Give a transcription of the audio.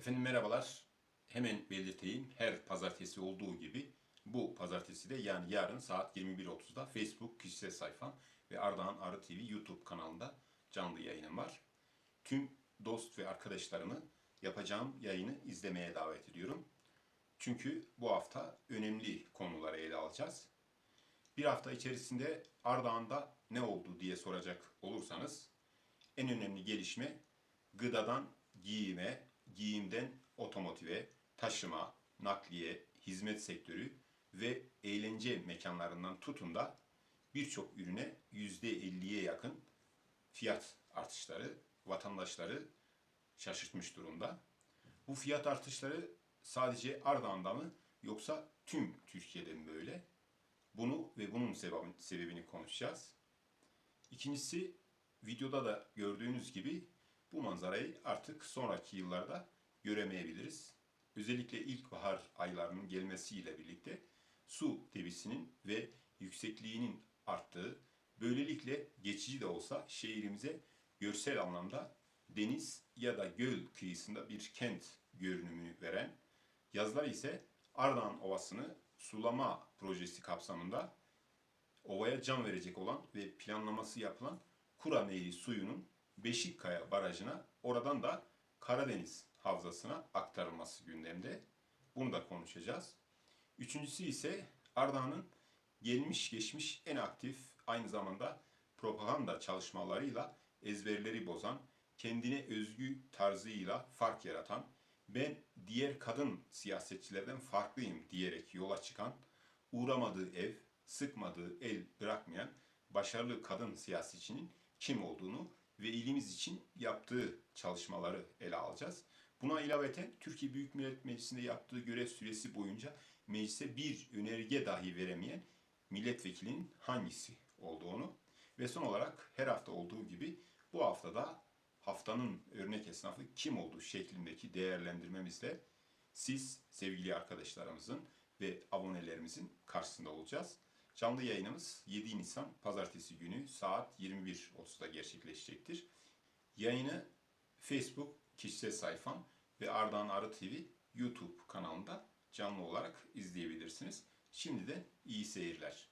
Efendim merhabalar. Hemen belirteyim. Her pazartesi olduğu gibi bu pazartesi de yani yarın saat 21.30'da Facebook kişisel sayfam ve Ardahan Arı TV YouTube kanalında canlı yayınım var. Tüm dost ve arkadaşlarımı yapacağım yayını izlemeye davet ediyorum. Çünkü bu hafta önemli konuları ele alacağız. Bir hafta içerisinde Ardahan'da ne oldu diye soracak olursanız en önemli gelişme gıdadan giyime, giyimden otomotive, taşıma, nakliye, hizmet sektörü ve eğlence mekanlarından tutun da birçok ürüne %50'ye yakın fiyat artışları vatandaşları şaşırtmış durumda. Bu fiyat artışları sadece Ardahan'da mı yoksa tüm Türkiye'de mi böyle? Bunu ve bunun sebebini, konuşacağız. İkincisi videoda da gördüğünüz gibi bu manzarayı artık sonraki yıllarda göremeyebiliriz. Özellikle ilkbahar aylarının gelmesiyle birlikte su debisinin ve yüksekliğinin arttığı, böylelikle geçici de olsa şehrimize görsel anlamda deniz ya da göl kıyısında bir kent görünümünü veren, yazlar ise Ardahan Ovası'nı sulama projesi kapsamında ovaya can verecek olan ve planlaması yapılan Kura Nehri suyunun Beşikkaya Barajı'na oradan da Karadeniz Havzası'na aktarılması gündemde. Bunu da konuşacağız. Üçüncüsü ise Ardahan'ın gelmiş geçmiş en aktif aynı zamanda propaganda çalışmalarıyla ezberleri bozan, kendine özgü tarzıyla fark yaratan, ben diğer kadın siyasetçilerden farklıyım diyerek yola çıkan, uğramadığı ev, sıkmadığı el bırakmayan başarılı kadın siyasetçinin kim olduğunu ve ilimiz için yaptığı çalışmaları ele alacağız. Buna ilaveten Türkiye Büyük Millet Meclisi'nde yaptığı görev süresi boyunca meclise bir önerge dahi veremeyen milletvekilinin hangisi olduğunu ve son olarak her hafta olduğu gibi bu haftada haftanın örnek esnafı kim olduğu şeklindeki değerlendirmemizle siz sevgili arkadaşlarımızın ve abonelerimizin karşısında olacağız. Canlı yayınımız 7 Nisan Pazartesi günü saat 21.30'da gerçekleşecektir. Yayını Facebook kişisel sayfam ve Ardahan Arı TV YouTube kanalında canlı olarak izleyebilirsiniz. Şimdi de iyi seyirler.